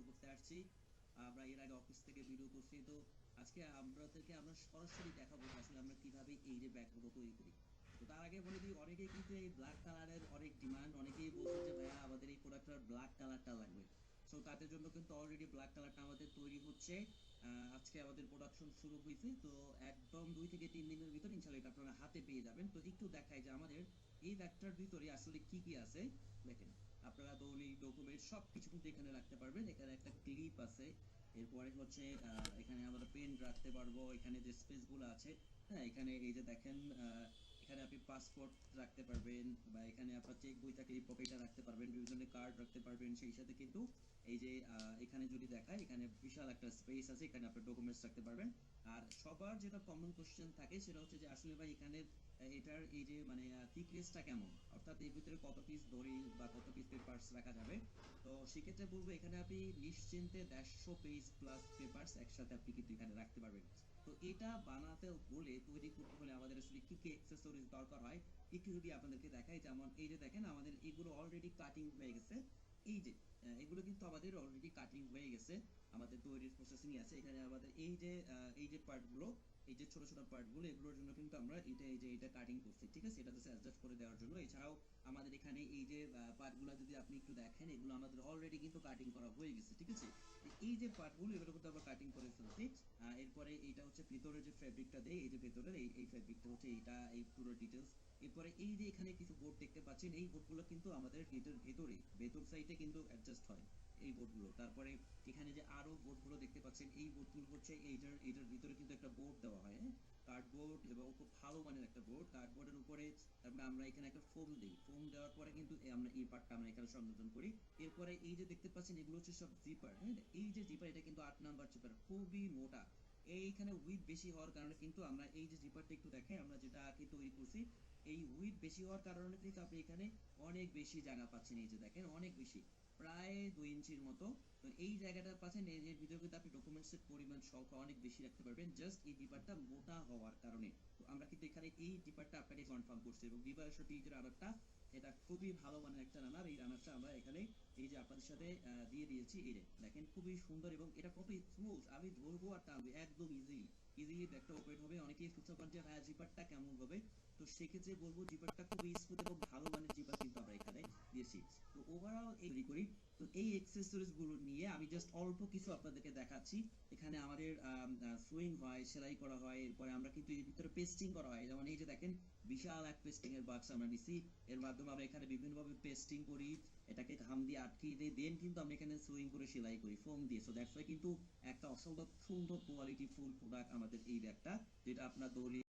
Video করতে আসছি। আমরা এর আগে অফিস থেকে ভিডিও করছি। তো আজকে আপনাদেরকে আমরা সরাসরি দেখাবো আসলে আমরা কীভাবে এই যে ব্যাগগুলো তৈরি করি। তো তার আগে বলে দিই কিন্তু এই ব্ল্যাক কালারের অনেক ডিমান্ড অনেকেই বলছে যে ভাইয়া আমাদের এই প্রোডাক্টটার ব্ল্যাক কালারটা লাগবে। সো তাদের জন্য কিন্তু অলরেডি ব্ল্যাক কালারটা আমাদের তৈরি হচ্ছে। আজকে আমাদের প্রোডাকশন শুরু হয়েছে তো একদম দুই থেকে তিন দিনের ভিতর ইনশাল্লাহ এটা আপনারা হাতে পেয়ে যাবেন। তো একটু দেখাই যে আমাদের এই ব্যাগটার ভিতরে আসলে কি কি আছে। দেখেন। আপনারা দৈনিক ডকুমেন্ট সব কিছু কিন্তু এখানে রাখতে পারবেন। এখানে একটা ক্লিপ আছে। এরপরে হচ্ছে এখানে আমরা পেন রাখতে পারব। এখানে যে স্পেসগুলো আছে হ্যাঁ এখানে এই যে দেখেন এখানে আপনি পাসপোর্ট রাখতে পারবেন বা এখানে আপনার চেক বই থাকলে এই পকেটে রাখতে পারবেন। বিভিন্ন কার্ড রাখতে পারবেন। সেই সাথে কিন্তু এই যে এখানে যদি দেখায়, এখানে বিশাল একটা স্পেস আছে, এখানে আপনার ডকুমেন্টস রাখতে পারবেন। আর সবার যেটা কমন কোশ্চেন থাকে, সেটা হচ্ছে যে, আসলে ভাই, এখানে এটার এই যে মানে থিকনেসটা কেমন? অর্থাৎ এর ভিতরে কত পিস দড়ি বা কত পিস পেপারস রাখা যাবে? তো সেক্ষেত্রে বলব, এখানে আপনি নিশ্চিন্তে দেড়শো পেজ প্লাস পেপারস একসাথে আপনি কিন্তু এখানে রাখতে পারবেন। তো এটা বানাতে হলে, তৈরি করতে হলে আমাদের আসলে কি কি অ্যাক্সেসরিজ দরকার হয়? একটু যদি আপনাদেরকে দেখাই, যেমন এই যে দেখেন, আমাদের এগুলো অলরেডি কাটিং হয়ে গেছে। এই যে এগুলো কিন্তু আমাদের অলরেডি কাটিং হয়ে গেছে, আমাদের তৈরির প্রসেসিং আছে। এখানে আমাদের এই যে এই যে পার্টগুলো এই যে ছোট ছোট পার্টগুলো এগুলোর জন্য কিন্তু আমরা এটা, এই যে, এটা কাটিং করছি, ঠিক আছে? এটা জাস্ট অ্যাডজাস্ট করে দেওয়ার জন্য। এছাড়াও আমাদের এখানে এই যে পার্টগুলো যদি আপনি একটু দেখেন, এগুলো আমাদের অলরেডি কিন্তু কাটিং করা হয়ে গেছে, ঠিক আছে? এই যে পার্টগুলো এগুলো কিন্তু আমরা কাটিং করে ফেলছি। এরপরে এইটা হচ্ছে ভিতরে যে ফেব্রিকটা দেয়, এই যে ভেতরের, এই ফেব্রিকটা হচ্ছে এইটা এই পুরো ডিটেলস এরপরে এই যে এখানে কিছু বোর্ড দেখতে পাচ্ছেন, এই বোর্ডগুলো কিন্তু আমাদের এটার ভেতরে, ভেতর সাইডে কিন্তু অ্যাডজাস্ট হয়, এই বোর্ডগুলো তারপরে এখানে যে আরও বোর্ডগুলো দেখতে পাচ্ছেন, এই বোর্ডগুলো হচ্ছে এইটার এইটার ভিতরে কিন্তু একটা বোর্ড দেওয়া হয় হ্যাঁ? কার্ডবোর্ড এবং খুব ভালো মানের একটা বোর্ড কার্ডবোর্ডের উপরে তারপরে আমরা এখানে একটা ফোম দিই। ফোম দেওয়ার পরে কিন্তু আমরা এই পার্টটা আমরা এখানে সংযোজন করি। এরপরে এই যে দেখতে পাচ্ছেন, এগুলো হচ্ছে সব জিপার হ্যাঁ? এই যে জিপার এটা কিন্তু আট নাম্বার জিপার খুবই মোটা। এইখানে উইথ বেশি হওয়ার কারণে কিন্তু আমরা এই যে জিপারটা একটু দেখেন আমরা যেটা আগে তৈরি করছি এই উইথ বেশি হওয়ার কারণে কিন্তু আপনি এখানে অনেক বেশি জায়গা পাচ্ছেন, এই যে দেখেন, অনেক বেশি। প্রায় দুই ইঞ্চির মতো। তো এই জায়গাটা পাচ্ছেন এর ভিতরে কিন্তু আপনি ডকুমেন্টস এর পরিমাণ সংখ্যা অনেক বেশি রাখতে পারবেন। জাস্ট এই ডিপারটা মোটা হওয়ার কারণে। তো আমরা কিন্তু এখানে এই ডিপারটা আপনাকে কনফার্ম করছি এবং এই যে রানারটা এটা খুবই ভালো মানের একটা রানার এই রানারটা আমরা এখানে এই যে আপনাদের সাথে দিয়ে দিয়েছি। এই দেখেন, খুবই সুন্দর এবং এটা কত স্মুথ আমি ধরবো আর টানবো, একদম ইজি ইজিলি ব্যাগটা ওপেন হবে, অনেকেই পারেন যে হ্যাঁ জিপারটা কেমন হবে? তো সেক্ষেত্রে বলব জিপারটা খুবই স্মুথ এবং ভালো মানের জিপার কিন্তু আমরা এখানে দিয়েছি তো ওভারঅল তৈরি করি। তো এই গুলো নিয়ে আমি জাস্ট অল্প কিছু আপনাদেরকে দেখাচ্ছি। এখানে আমাদের সুইং হয়, সেলাই করা হয়, এরপরে আমরা কিন্তু এর ভিতরে পেস্টিং করা হয়। যেমন এই যে দেখেন, বিশাল এক পেস্টিং এর বাক্স আমরা নিছি। এর মাধ্যমে আমরা এখানে বিভিন্ন ভাবে পেস্টিং করি। এটাকে ঘাম দিয়ে আটকিয়ে দিই। দেন কিন্তু আমরা এখানে সুইং করে সেলাই করি ফোম দিয়ে। সো দ্যাটস কিন্তু একটা অসম্ভব সুন্দর কোয়ালিটি ফুল প্রোডাক্ট আমাদের এই ব্যাগটা, যেটা আপনার দৌড়ি